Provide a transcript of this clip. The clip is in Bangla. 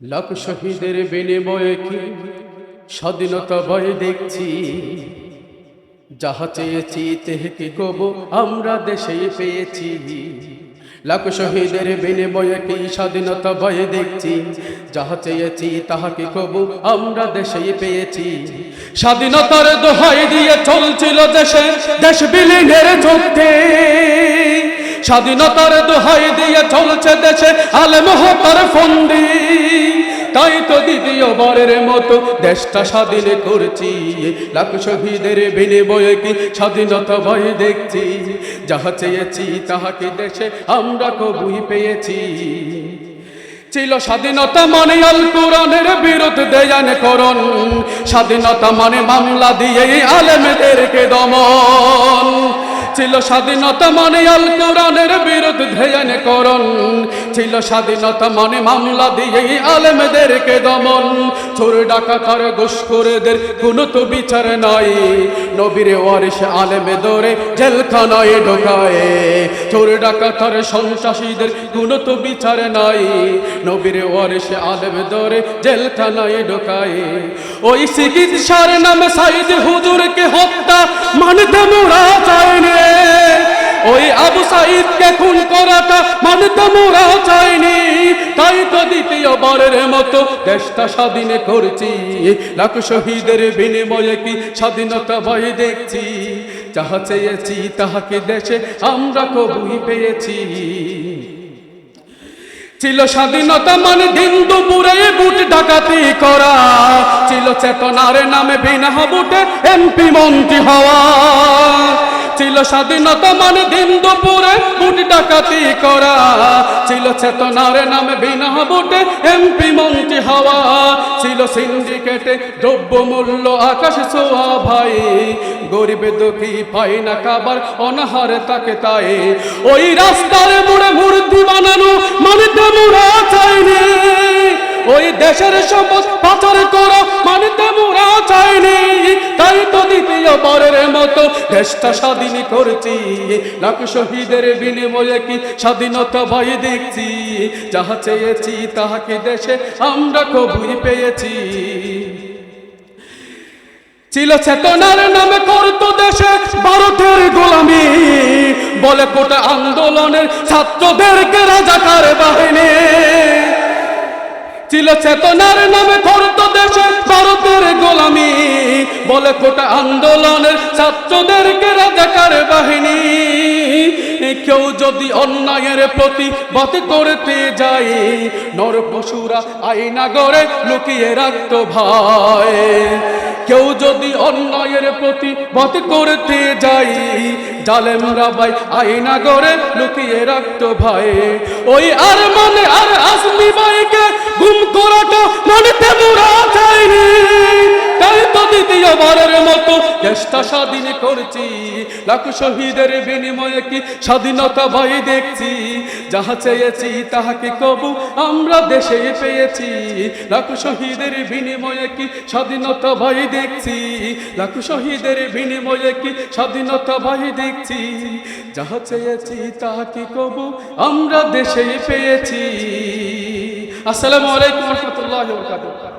লাখ শহীদের বিনিময়ে কি স্বাধীনতা বয়ে দেখছি? যাহা চেয়েছি তেহকে কব আমরা দেশে পেয়েছি। লাখ শহীদের বিনিময়ে কি স্বাধীনতা বয়ে দেখছি? যাহা চেয়েছি তাহাকে কব আমরা দেশে পেয়েছি। স্বাধীনতার দোহাই দিয়ে চলছিল দেশে, দেশ বিলীনের যুদ্ধে। স্বাধীনতার দোহাই দিয়ে চলছে দেশে আলেম হতার ফন্দি। তাই তো দ্বিতীয় বারের মতো দেশটা স্বাধীন করছি। লাখ শহীদের বিনিময়ে কি স্বাধীনতা ভয় দেখছি? যাহা চেয়েছি তাহাকে দেশে আমরা কবুই পেয়েছি। ছিল স্বাধীনতা মানে আল কোরআনের বিরুদ্ধে জানে করণ। স্বাধীনতা মানে মামলা দিয়ে আলেমদেরকে দমন। ছিল স্বাধীনতা মানে আল কোরআনের বিরুদ্ধে করণ। ছিল স্বাধীনতা মানে মামলা দিয়ে আলেমদেরকে দমন। চোর, ডাকাতার, ঘুষখোরদের কোনো তো বিচার নাই। নবীর ওয়ারিস আলেমে দরে জেলখানায় ঢোকায়। চোর, ডাকাতার, সন্ত্রাসীদের কোনো তো বিচার নাই। নবীর ওয়ারিস আলেমে দরে জেলখানায় ঢোকায়। ওই চিকিৎসার নামে সাইদ হুজুরকে হত্যা মানতে মোরা চায়নি ওই আবু সাইদকে খুন করাটা মানতে মোরা চাইনি। তাই তো দ্বিতীয় বারের মতো দেশটা স্বাধীন করছি। লাখ শহীদের বিনিময়ে কি স্বাধীনতা ভয় দেখছি? যাহা চেয়েছি তাহাকে দেশে আমরা কবুই পেয়েছি। ছিল স্বাধীনতা মানে দিন দুপুরে বুট ডাকাতি করা। ছিল চেতনার নামে বিনা বুটে এমপি মন্ত্রী হওয়া। ছিল স্বাধীনতা মানে দিন দুপুরে বুট ডাকাতি করা। ছিল চেতনার নামে বিনা বুটে এমপি মন্ত্রী হওয়া। ছিল সিন্ডিকেটে দ্রব্য মূল্য আকাশ ছোয়া ভাই। গরিব দুঃখী পাই না কাবার অনাহারে তাকে তাই। ওই রাস্তার মোড়ে মূর্তি বানানো মানে তেমুরা চাইনি দেশের সম্পদ পাচার করো মানে তেমুরা চাইনি। তাই তো মতো দেশটা স্বাধীন করছি। লাখ শহীদের বিনিময়ে কি স্বাধীনতা দেখছি? যাহা চেয়েছি তাহাকে দেশে আমরা কবুই পেয়েছি। ছিল চেতনার নামে দেশে ভারতের গোলামি। বলে কোটা আন্দোলনের ছাত্রদেরকে রাজাকার বাহিনী। ছিল চেতনার নামে করত দেশে, ভারতের গোলামি। বলে কোটা আন্দোলনের ছাত্রদেরকে রাজাকার বাহিনী। কেউ যদি অন্যায়ের প্রতিবাদ করতে যায় নর পশুরা আইনা গড়ে লুকিয়ে রাখত ভয় কেউ যদি অন্যায়ের প্রতি মত করতে যাই জালেমরা ভাই আইনা গড়ে লুকিয়ে রাখত ভাই। ওই আর মানে আর আসমি ভাইকে গুম করাটা মানে তেমন চাইনি তাই তো দ্বিতীয় বারের মতো দেশটা স্বাধীন করছি। লাখ শহীদের বিনিময়ে কি স্বাধীনতা ভয় দেখছি? যাহা চেয়েছি তাহাকে কবু আমরা দেশে পেয়েছি। লাখ শহীদের বিনিময়ে কি স্বাধীনতা দেখছি? লাখ শহীদের বিনিময়ে কি স্বাধীনতা দেখছি? যাহা চেয়েছি তাহাকে কবু আমরা দেশে পেয়েছি। আসসালামু আলাইকুম রহমতুল্লাহ